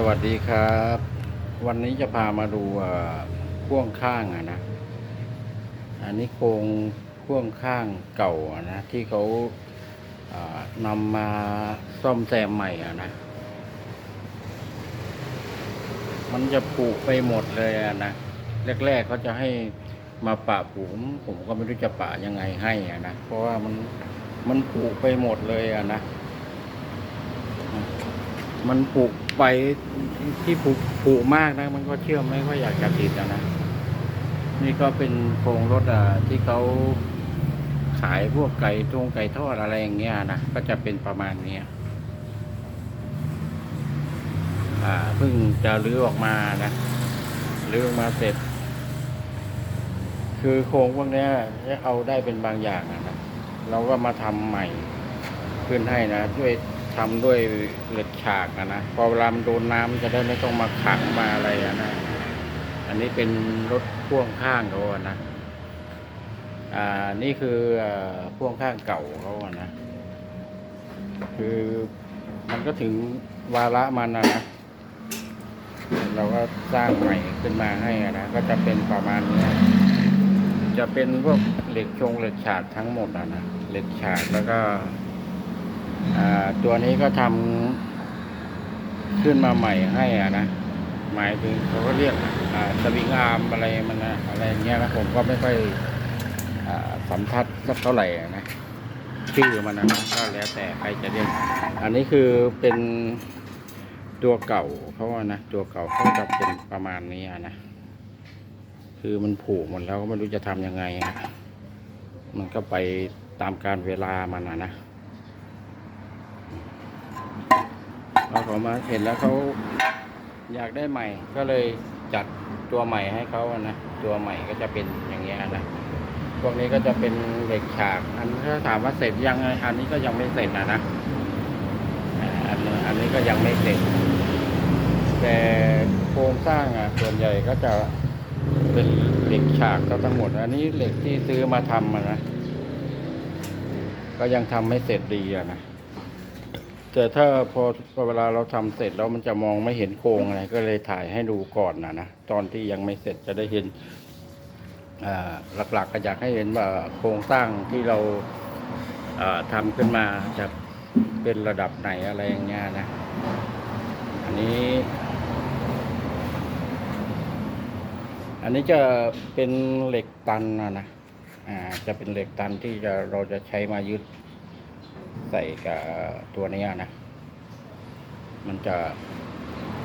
สวัสดีครับ วันนี้จะพามาดูพ่วงข้างอะนะ อันนี้โครงพ่วงข้างเก่าอะนะ ที่เขานำมาซ่อมแซมใหม่อะนะ มันจะผุไปหมดเลยอะนะ แรกๆเขาจะให้มาปะผมผมก็ไม่รู้จะปะยังไงให้อะนะ เพราะว่ามันมันผุไปหมดเลยอะนะ มันปลูก ไปที่ปลูกผูมากนะ มันก็เชื่อมไม่ค่อยอยากจะติดนะ นี่ก็เป็นโครงรถอะที่เขาขายพวกไก่ทงไก่ทอดอะไรอย่างเงี้ยนะ ก็จะเป็นประมาณเนี้ยอ่าเพิ่งจะรื้อออกมานะรื้อออกมาเสร็จ คือโครงพวกเนี้ยเอาได้เป็นบางอย่างนะเราก็มาทำใหม่ขึ้นให้นะด้วย ทำด้วยเหล็กฉากอะนะพอเวลามันโดนน้ำจะได้ไม่ต้องมาขังมาอะไรอะนะ อันนี้เป็นรถพ่วงข้างเขาอะนะ อ่านี่คือพ่วงข้างเก่าเขาอะนะ คือมันก็ถึงวาระมันนะนะเราก็สร้างใหม่ขึ้นมาให้อะนะ ก็จะเป็นประมาณนี้จะเป็นพวกเหล็กชงเหล็กฉากทั้งหมดอะนะเหล็กฉากแล้วก็ ตัวนี้ก็ทำขึ้นมาใหม่ให้อะนะหมายถึงเขาก็เรียกสวิงอาร์มอะไรมันนะอะไรอย่างเงี้ยนะผมก็ไม่ค่อยอสัมทัดสักเท่าไหร่นะชื่อมันนะก็แล้วแต่ใครจะเรียก อันนี้คือเป็นตัวเก่าเขาอะนะตัวเก่าเขาจะเป็นประมาณนี้นะคือมันผูกหมดแล้วก็ไม่รู้จะทำยังไงอะมันก็ไปตามการเวลามันอะนะ พอเขามาเห็นแล้วเขาอยากได้ใหม่ ก็เลยจัดตัวใหม่ให้เขาอะนะ ตัวใหม่ก็จะเป็นอย่างเงี้ยนะ พวกนี้ก็จะเป็นเหล็กฉาก อันถ้าถามว่าเสร็จยังไงอันนี้ก็ยังไม่เสร็จนะนะอันอันนี้ก็ยังไม่เสร็จ แต่โครงสร้างอะ ส่วนใหญ่ก็จะเป็นเหล็กฉากทั้งหมด อันนี้เหล็กที่ซื้อมาทำอะนะ ก็ยังทำไม่เสร็จดีอะนะ แต่ถ้าพอเวลาเราทำเสร็จแล้วมันจะมองไม่เห็นโครงอะไรก็เลยถ่ายให้ดูก่อนนะนะตอนที่ยังไม่เสร็จจะได้เห็นหลักๆก็อยากให้เห็นว่าโครงสร้างที่เราอ่าทำขึ้นมาจะเป็นระดับไหนอะไรอย่างเงี้ยนะ อันนี้ อันนี้จะเป็นเหล็กตันนะนะจะเป็นเหล็กตันที่จะเราจะใช้มายึด ใส่กับตัวนี้นะ มันจะ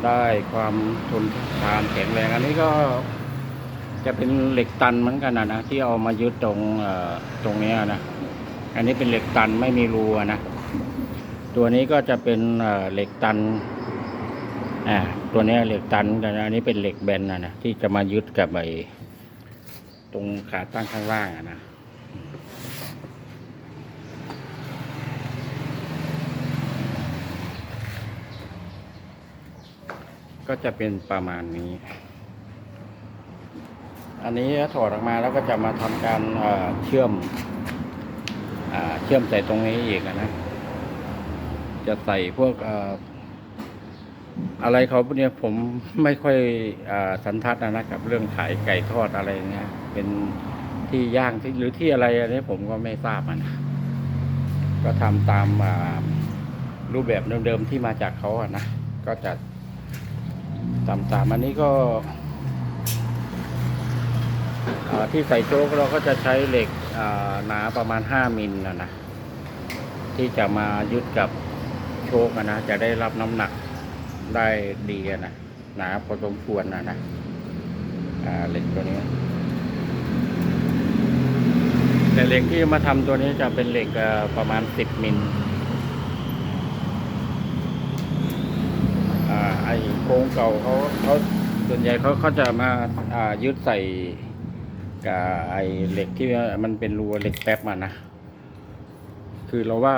ได้ความทนทานแข็งแรง อันนี้ก็จะเป็นเหล็กตันเหมือนกันนะนะที่เอามายึดตรงตรงนี้นะ อันนี้เป็นเหล็กตันไม่มีรูนะ ตัวนี้ก็จะเป็นเหล็กตันอ่าตัวนี้เหล็กตันกันอันนี้เป็นเหล็กแบนนะนะที่จะมายึดกับไอ้ตรงขาตั้งข้างล่างนะ ก็จะเป็นประมาณนี้ อันนี้ถอดออกมาแล้วก็จะมาทำการเอ่อเชื่อมอ่าเชื่อมใส่ตรงนี้อีกนะ จะใส่พวกอะไรเขาเนี้ยผมไม่ค่อยอสันทัดนะนะกับเรื่องขายไก่ทอดอะไรเงี้ยเป็นที่ย่างที่หรือที่อะไรอันนี้ผมก็ไม่ทราบนะก็ทำตามารูปแบบเดิมๆที่มาจากเขาอะนะก็จะ ตามตามอันนี้ก็ที่ใส่โจ๊กเราก็จะใช้เหล็กหนาประมาณห้ามิลนะนะที่จะมายึดกับโชคอะนะจะได้รับน้ำหนักได้ดีนะหนาพอสมควรนะนะเหล็กตัวนี้ แต่เหล็กที่มาทำตัวนี้จะเป็นเหล็กประมาณสิบมิล อ่าไอโครงเก่าเขาเขาส่วนใหญ่เขาเขาจะมาอ่ายึดใส่กับไอ้เหล็กที่มันเป็นรูเหล็กแป๊บมานะ คือเราว่า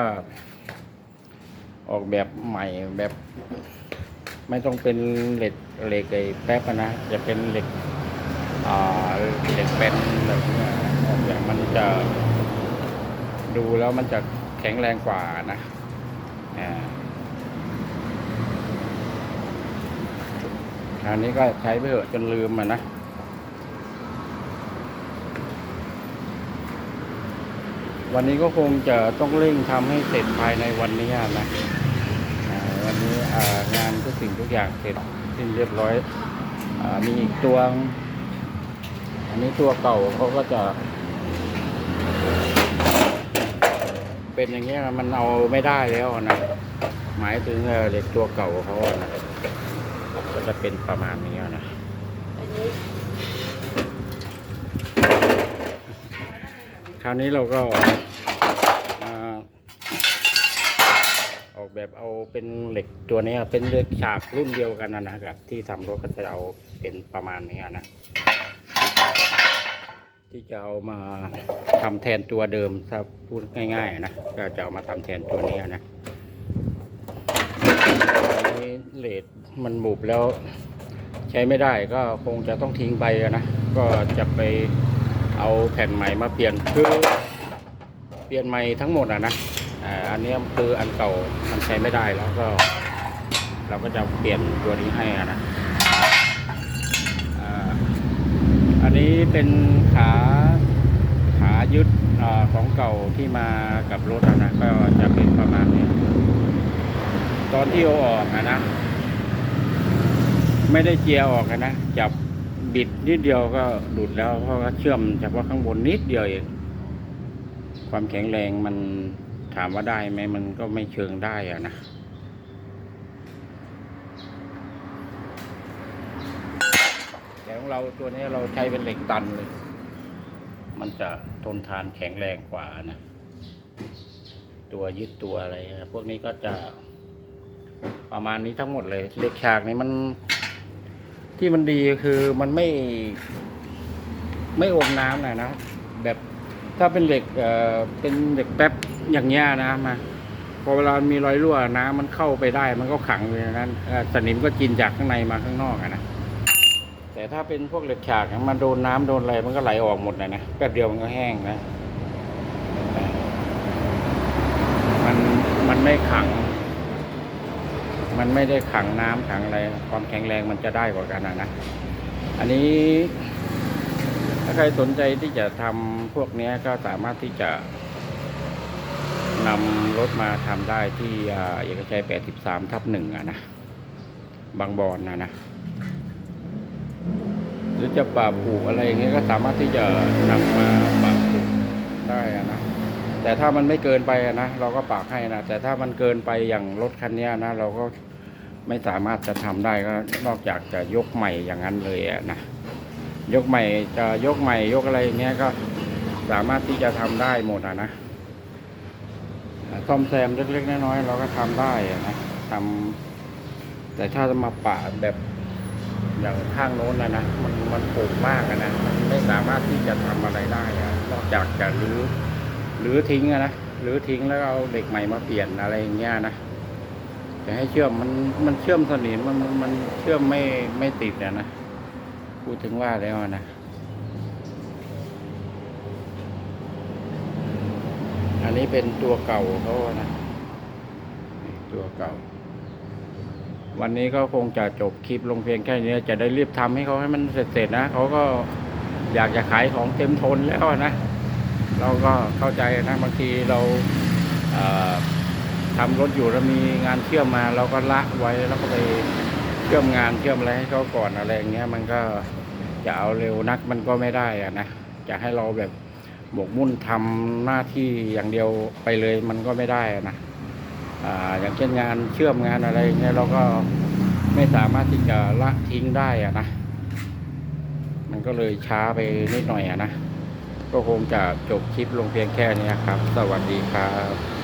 ออกแบบใหม่แบบ ไม่ต้องเป็นเหล็กเหล็กไอ้แป๊บนะจะเป็นเหล็กอ่าเหล็กเป็นแบบนี้ยออกแบบมันจะดูแล้วมันจะแข็งแรงกว่านะอ่า อันนี้ก็ใช้ไปเถอะจนลืมอะนะวันนี้ก็คงจะต้องเร่งทำให้เสร็จภายในวันนี้นะวันนี้งานทุกสิ่งทุกอย่างเสร็จสิ้นเรียบร้อยอมีอีกตัวอันนี้ตัวเก่าเขาก็จะ เป็นอย่างเงี้ยมันเอาไม่ได้แล้วนะหมายถึงเหล็กตัวเก่าเขานะ ก็จะเป็นประมาณนี้นะคราวนี้เราก็ออกแบบเอาเป็นเหล็กตัวนี้เป็นเหล็กฉากรุ่นเดียวกันนะนะครับที่ทำรถก็จะเอาเป็นประมาณนี้นะ ที่จะเอามาทำแทนตัวเดิมถ้าพูดง่าย ๆ นะก็จะเอามาทำแทนตัวนี้นะ เลดมันบุบแล้ว ใช้ไม่ได้ก็คงจะต้องทิ้งไปนะ ก็จะไปเอาแผ่นใหม่มาเปลี่ยนคือเปลี่ยนใหม่ทั้งหมดอะนะอ่าอันนี้คืออันเก่ามันใช้ไม่ได้แล้วก็ เราก็จะเปลี่ยนตัวนี้ให้อะนะอ่าอันนี้เป็นขาขายึดอาของเก่าที่มากับรถนะก็จะเป็นประมาณนี้ ตอนที่เอาออกอะนะ ไม่ได้เจียออกนะ จับบิดนิดเดียวก็หลุดแล้ว เพราะว่าเชื่อมเฉพาะข้างบนนิดเดียวเอง ความแข็งแรงมันถามว่าได้ไหมมันก็ไม่เชิงได้อะนะแต่ของเราตัวนี้เราใช้เป็นเหล็กตันเลย มันจะทนทานแข็งแรงกว่านะ ตัวยึดตัวอะไรนะพวกนี้ก็จะ ประมาณนี้ทั้งหมดเลยเหล็กฉากนี่มันที่มันดีคือมันไม่ ไม่อมน้ำนะนะแบบถ้าเป็นเหล็กเอ่อเป็นเหล็กแป๊บอย่างเงี้ยนะมาพอเวลามีรอยรั่วน้ำมันเข้าไปได้ มันก็ขังอยู่ในนั้นสนิมก็กินจากข้างในมาข้างนอกอะนะแต่ถ้าเป็นพวกเหล็กฉากมันโดนน้ำโดนอะไรมันก็ไหลออกหมดเลยนะแป๊บเดียวมันก็แห้งนะมันมันไม่ขัง มันไม่ได้ขังน้ำขังอะไร ความแข็งแรงมันจะได้กว่ากันนะนะอันนี้ถ้าใครสนใจที่จะทำพวกเนี้ยก็สามารถที่จะนำรถมาทำได้ที่เอกชัย 83 ทับหนึ่งอะนะ บางบอนนะนะ หรือจะปรับปลูกอะไรอย่างเงี้ยก็สามารถที่จะนำมาปรับปลูกได้อะนะ แต่ถ้ามันไม่เกินไปนะเราก็ปากให้นะแต่ถ้ามันเกินไปอย่างรถคันนี้นะเราก็ไม่สามารถจะทำได้ก็นอกจากจะยกใหม่อย่างนั้นเลยนะยกใหม่จะยกใหม่ยกอะไรอย่างเงี้ยก็สามารถที่จะทำได้หมดอะนะซ่อมแซมเล็กๆน้อยๆเราก็ทำได้นะทำแต่ถ้าจะมาปะแบบอย่างข้างโน้นนะนะมันมันปลูกมากนะมันไม่สามารถที่จะทำอะไรได้อะนอกจากจะรื้อ หรือทิ้งนะหรือทิ้งแล้วเอาเหล็กใหม่มาเปลี่ยนอะไรอย่างเงี้ยนะจะให้เชื่อมมันมันเชื่อมสนิมมันมันมันเชื่อมไม่ไม่ติดอะนะพูดถึงว่าแล้วนะอันนี้เป็นตัวเก่าเขานะตัวเก่า วันนี้ก็คงจะจบคลิปลงเพียงแค่นี้จะได้รีบทำให้เขาให้มันเสร็จๆนะเขาก็อยากจะขายของเต็มทนแล้วนะ เราก็เข้าใจนะบางทีเราเอ่อทำรถอยู่แล้วมีงานเชื่อมมาเราก็ละไว้แล้วก็ไปเชื่อมงานเชื่อมอะไรให้เขาก่อนอะไรอย่างเงี้ยมันก็จะเอาเร็วนักมันก็ไม่ได้อะนะจะให้เราแบบหมกมุ่นทำหน้าที่อย่างเดียวไปเลยมันก็ไม่ได้อะนะอ่าอย่างเช่นงานเชื่อมงานอะไรเงี้ยเราก็ไม่สามารถที่จะละทิ้งได้อะนะมันก็เลยช้าไปนิดหน่อยอะนะ ก็คงจะจบคลิปลงเพียงแค่นี้ครับ สวัสดีครับ